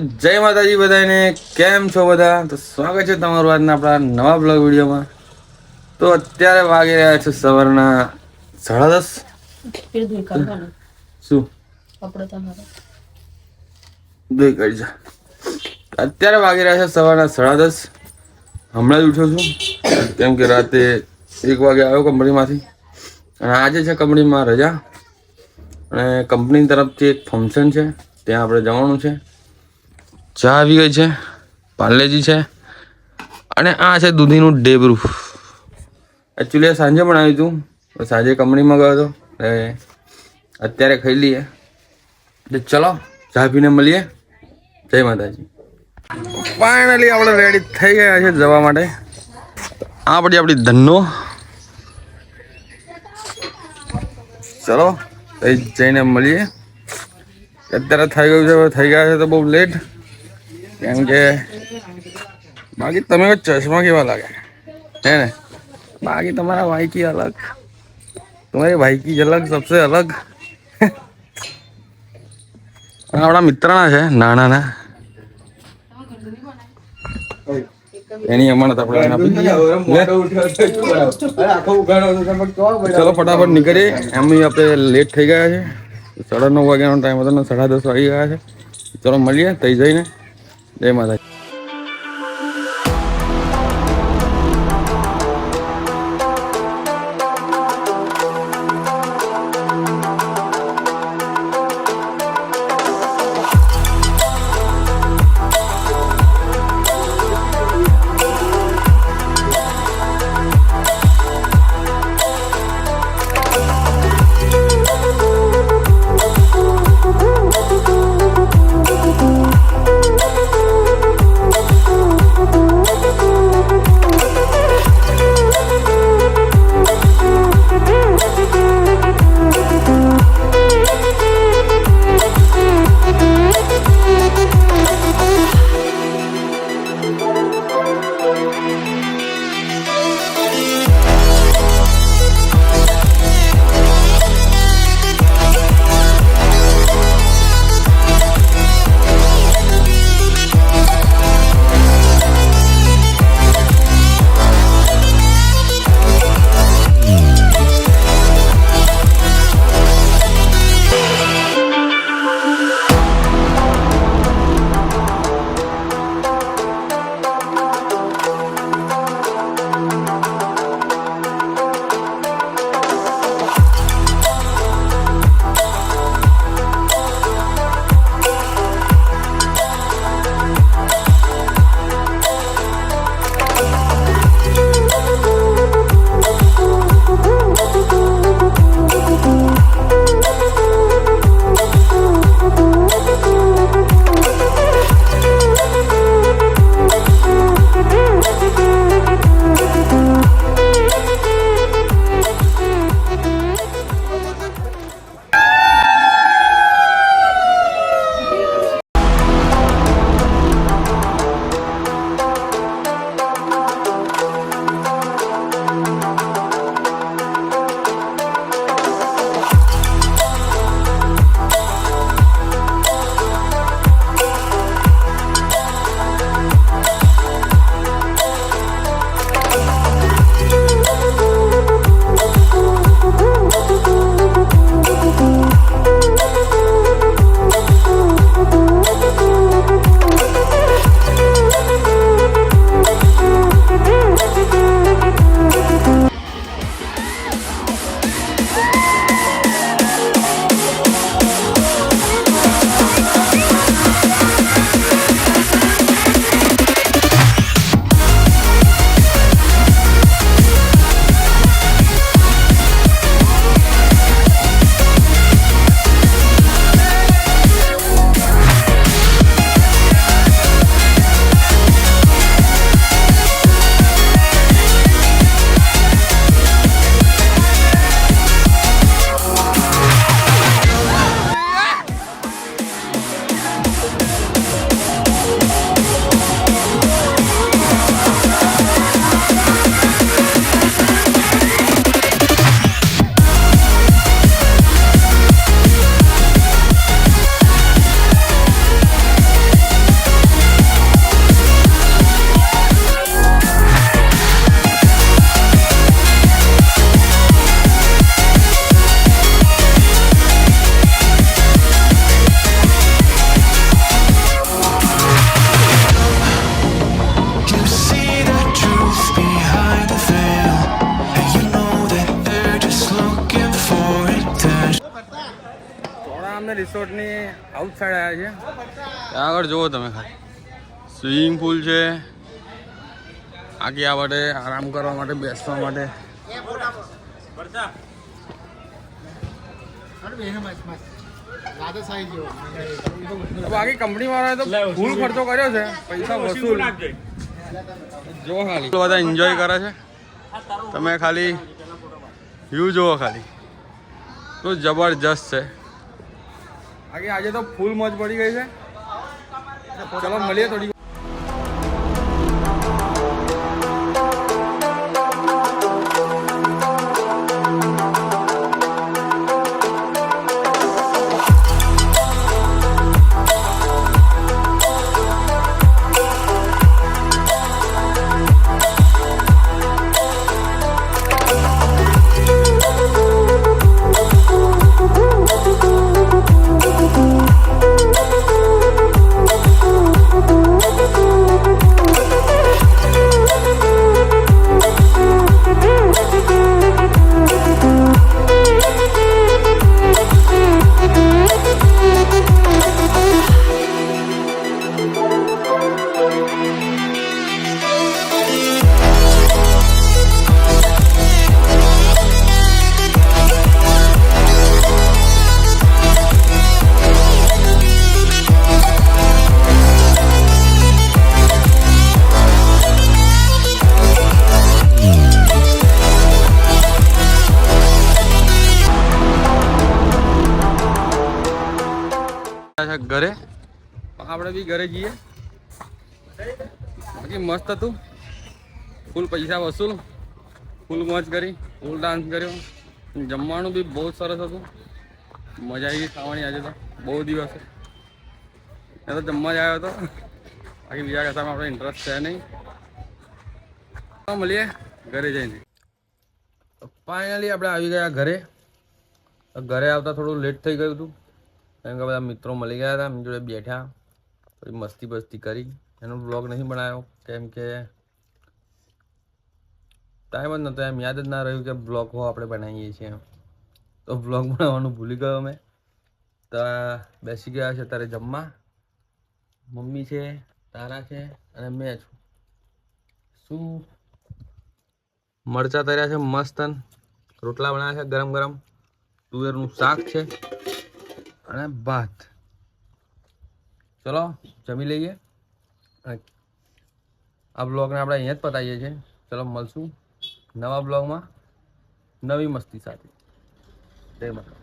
જય માતાજી બધાને કેમ છો બધા? તો સ્વાગત છે તમારું આજના આપણા નવા બ્લોગ વિડીયોમાં. તો અત્યારે વાગી રહ્યા છે સવારના સાડા દસ. શું? દોઈ કાઢી અત્યારે વાગી રહ્યા છે સવારના સાડા દસ. હમણાં જ ઉઠ્યો છું. કેમ કે રાતે એક વાગે આવ્યો કંપનીમાંથી. અને આજે છે કંપનીમાં રજા. અને કંપની તરફથી એક ફંક્શન છે. ત્યાં આપણે જવાનું છે. ચા આવી ગઈ છે, પાર્લેજી છે અને આ છે દૂધીનું ડેબરું. એકચ્યુઅલી સાંજે બનાવ્યું હતું સાંજે કંપનીમાં ગયો હતો અત્યારે ખાઈ લઈએ. તો ચલો, ચા પીને મળીએ. જય માતાજી. ફાઇનલી આપણે રેડી થઈ ગયા છે જવા માટે. આ પડી આપણી ધનનો. ચલો જઈને મળીએ. અત્યારે થઈ ગયું છે, થઈ ગયા છે તો બહુ લેટ કેમ કે બાકી તમે ચશ્મા કેવા લાગે? હે ને? બાકી તમારા વાઈકી અલગ. તમારી વાઈકી અલગ, સબસે અલગ. આપણા મિત્રના છે નાના એની અમાનત આપણે. ચલો, ફટાફટ નીકળીએ. એમ આપણે લેટ થઈ ગયા છે. સાડા નવ વાગ્યાનો ટાઈમ હતો સાડા દસ વાગી ગયા છે. ચલો, મળીએ, તઈ જઈને. જય માતા રિસોર્ટની આઉટ સાઈડ આવ્યા છે. ત્યાં આગળ જુઓ તમે ખાલી. સ્વિમિંગ પુલ છે. આગળ આ માટે આરામ કરવા માટે બેસવા માટે. બાકી કંપની વાળાએ તો ફૂલ ખર્ચો કર્યો છે. પૈસા વસૂલ. જો ખાલી. બધા એન્જોય કરે છે. તમે ખાલી વ્યૂ જુઓ ખાલી. તો જબરજસ્ત છે. બાકી આજે તો ફૂલ મોજ પડી ગઈ છે. ચલો મળીએ થોડી ઘરે? આપણે બી ઘરે જઈએ. બાકી મસ્ત હતું. ફૂલ પૈસા વસૂલ. ફૂલ મોજ કરી, ફૂલ ડાન્સ કર્યો. જમવાનું બી બહુ સરસ હતું. મજા આવી ખાવાની આજે તો. બહુ દિવસે. એ તો જમવા જ આવ્યો હતો. બાકી બીજા કશામાં આપણે ઇન્ટરેસ્ટ છે નહીં. મળીએ. ઘરે જઈને. ફાઇનલી આપણે આવી ગયા ઘરે. ઘરે આવતા થોડું લેટ થઈ ગયું હતું. કેમ કે બધા મિત્રો મળી ગયા હતા, એમની જોડે બેઠા. થોડી મસ્તી બસ્તી કરી. એનો બ્લોગ નહીં બનાવ્યો કેમ કે ટાઈમ જ નહોતો એમ યાદ જ ના રહ્યું કે બ્લોગ આપણે બનાવીએ છીએ. તો બ્લોગ બનાવવાનું ભૂલી ગયો અમે. તો બેસી ગયા છે તારે જમવા. મમ્મી છે, તારા છે અને મેં છું. શું? મરચાં તર્યા છે મસ્ત રોટલા બનાવ્યા છે ગરમ ગરમ. તુવેરનું શાક છે. અને ભાત. ચલો જમી લઈએ. આ બ્લોગને આપણે અહીંયા જ પતાવીએ છીએ. ચલો મળશું નવા બ્લોગમાં. નવી મસ્તી સાથે. જય માતા